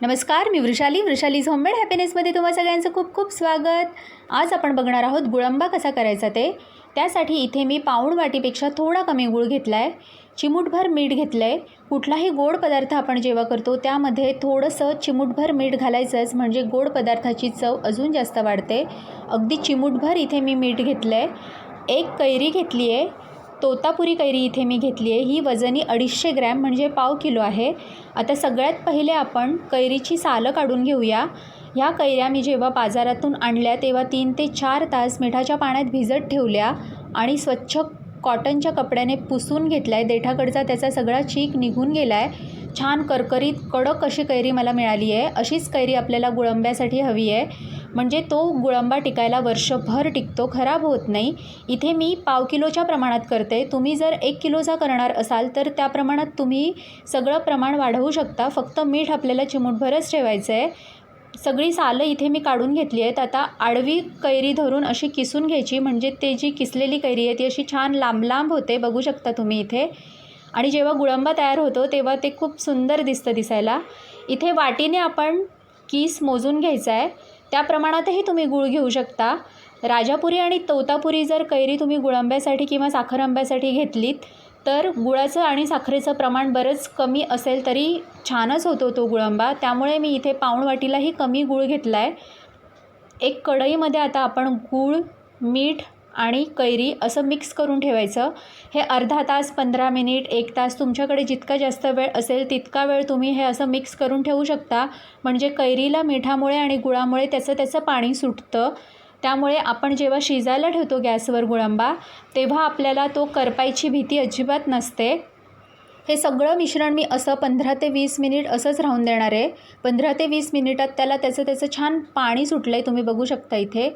नमस्कार मी वृषाली. वृषालीज होममेड हॅपीनेसमध्ये तुम्हा सगळ्यांचं खूप खूप स्वागत. आज आपण बघणार आहोत गुळंबा कसा करायचा ते. त्यासाठी इथे मी पाऊण वाटीपेक्षा थोडा कमी गूळ घेतला आहे चिमूटभर मीठ घेतलं आहे कुठलाही गोड पदार्थ आपण जेव्हा करतो त्यामध्ये थोडंसं चिमूटभर मीठ घालायचंच म्हणजे गोड पदार्थाची चव अजून जास्त वाढते. अगदी चिमूटभर इथे मी मीठ घेतलं आहे एक कैरी घेतली आहे तोतापुरी कैरी इथे मी घेतली आहे. ही वजनी अडीचशे ग्रॅम म्हणजे पाव किलो आहे. आता सगळ्यात पहिले आपण कैरीची सालं काढून घेऊया. ह्या कैऱ्या मी जेव्हा बाजारातून आणल्या तेव्हा तीन ते चार तास मिठाच्या पाण्यात भिजत ठेवल्या आणि स्वच्छ कॉटनच्या कपड्याने पुसून घेतला आहे देठाकडचा त्याचा सगळा चीक निघून गेला आहे छान करकरीत कडक अशी कैरी मला मिळाली आहे. अशीच कैरी आपल्याला गुळंब्यासाठी हवी आहे. म्हणजे तो गुळंबा टिकायला वर्षभर टिकतो खराब होत नाही. इथे मी पाव किलोच्या प्रमाणात करते. तुम्ही जर एक किलोचा करणार असाल तर त्या प्रमाणात तुम्ही सगळं प्रमाण वाढवू शकता. फक्त मीठ आपल्याला चिमूटभरच ठेवायचं आहे सगळी सालं इथे मी काढून घेतली आहेत. आता आडवी कैरी धरून अशी किसून घ्यायची. म्हणजे ते जी किसलेली कैरी आहे ती अशी छान लांब लांब होते. बघू शकता तुम्ही इथे. आणि जेव्हा गुळंबा तयार होतो तेव्हा ते खूप सुंदर दिसतं दिसायला. इथे वाटीने आपण किस मोजून घ्यायचा आहे त्या प्रमाणातही तुम्ही गूळ घेऊ शकता. राजापुरी आणि तोतापुरी जर कैरी तुम्ही गुळंब्यासाठी किंवा साखर आंब्यासाठी घेतलीत तर गुळाचं आणि साखरेचं प्रमाण बरंच कमी असेल तरी छानच होतो तो गुळंबा. त्यामुळे मी इथे पाऊणवाटीलाही कमी गूळ घेतला आहे एक कढईमध्ये आता आपण गूळ मीठ आणि कैरी असं मिक्स करून ठेवायचं. हे अर्धा तास पंधरा मिनिट एक तास तुमच्याकडे जितका जास्त वेळ असेल तितका वेळ तुम्ही हे असं मिक्स करून ठेवू शकता. म्हणजे कैरीला मिठामुळे आणि गुळामुळे त्याचं त्याचं पाणी सुटतं. त्यामुळे आपण जेव्हा शिजायला ठेवतो गॅसवर गुळंबा तेव्हा आपल्याला तो करपायची भीती अजिबात नसते. हे सगळं मिश्रण मी असं पंधरा ते वीस मिनिट असंच राहून देणार आहे. पंधरा ते वीस मिनिटात त्याला त्याचं त्याचं छान पाणी सुटलं आहे तुम्ही बघू शकता इथे.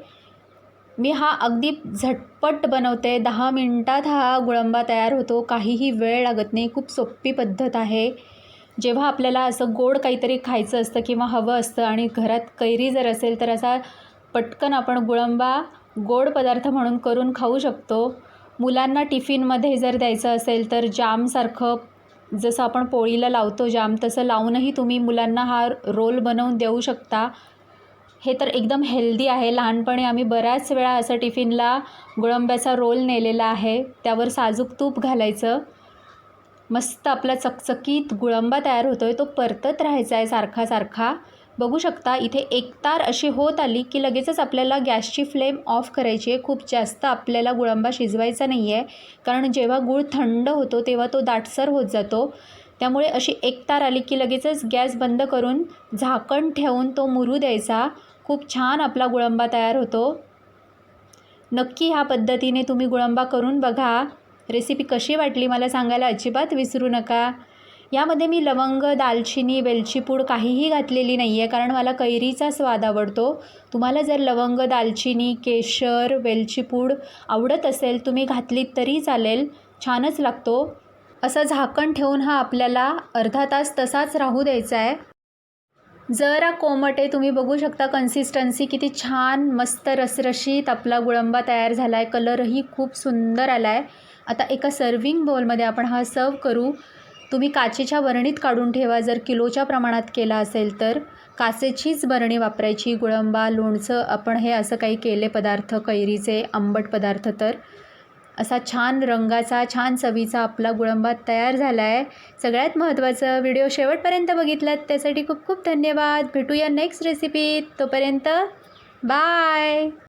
मी हा अगदी झटपट बनवते. दहा मिनटात हा गुळंबा तयार होतो. काहीही वेळ लागत नाही. खूप सोपी पद्धत आहे. जेव्हा आपल्याला असं गोड काहीतरी खायचं असतं किंवा हवं असतं आणि घरात कैरी जर असेल तर असा पटकन आपण गुळंबा गोड पदार्थ म्हणून करून खाऊ शकतो. मुलांना टिफिनमध्ये जर द्यायचं असेल तर जामसारखं जसं आपण पोळीला लावतो जाम तसं लावूनही तुम्ही मुलांना हा रोल बनवून देऊ शकता. हे तर एकदम हेल्दी आहे. लहानपणी आम्ही बऱ्याच वेळा असं टिफिनला गुळंब्याचा रोल नेलेला आहे. त्यावर साजूक तूप घालायचं. मस्त आपला चकचकीत गुळंबा तयार होतो आहे तो परतत राहायचा आहे सारखा सारखा. बघू शकता इथे एकतार अशी होत आली की लगेचच आपल्याला गॅसची फ्लेम ऑफ करायची आहे. खूप जास्त आपल्याला गुळंबा शिजवायचा नाही आहे कारण जेव्हा गूळ थंड होतो तेव्हा तो दाटसर होत जातो. त्यामुळे अशी एकतार आली की लगेचच गॅस बंद करून झाकण ठेवून तो मुरू द्यायचा. खूप छान आपला गुळंबा तयार होतो. नक्की ह्या पद्धतीने तुम्ही गुळंबा करून बघा. रेसिपी कशी वाटली मला सांगायला अजिबात विसरू नका. यामध्ये मी लवंग दालचिनी वेलचीपूड काहीही घातलेली नाही आहे कारण मला कैरीचा स्वाद आवडतो. तुम्हाला जर लवंग दालचिनी केशर वेलचीपूड आवडत असेल तुम्ही घातलीत तरी चालेल. छानच लागतो. असं झाकण ठेवून हा आपल्याला अर्धा तास तसाच राहू द्यायचा आहे जरा कोमट आहे तुम्ही बघू शकता कन्सिस्टन्सी किती छान मस्त रसरशीत आपला गुळंबा तयार झाला आहे कलरही खूप सुंदर आला आहे आता एका सर्विंग बोलमध्ये आपण हा सर्व करू. तुम्ही काचेच्या बरणीत काढून ठेवा. जर किलोच्या प्रमाणात केला असेल तर काचेचीच बरणी वापरायची. गुळंबा लोणचं आपण हे असं काही केले पदार्थ कैरीचे आंबट पदार्थ तर. असा छान रंगाचा छान चवीचा आपला गुळंबा तयार झाला आहे सगळ्यात महत्त्वाचं व्हिडिओ शेवटपर्यंत बघितलात त्यासाठी खूप खूप धन्यवाद. भेटूया नेक्स्ट रेसिपीत तोपर्यंत बाय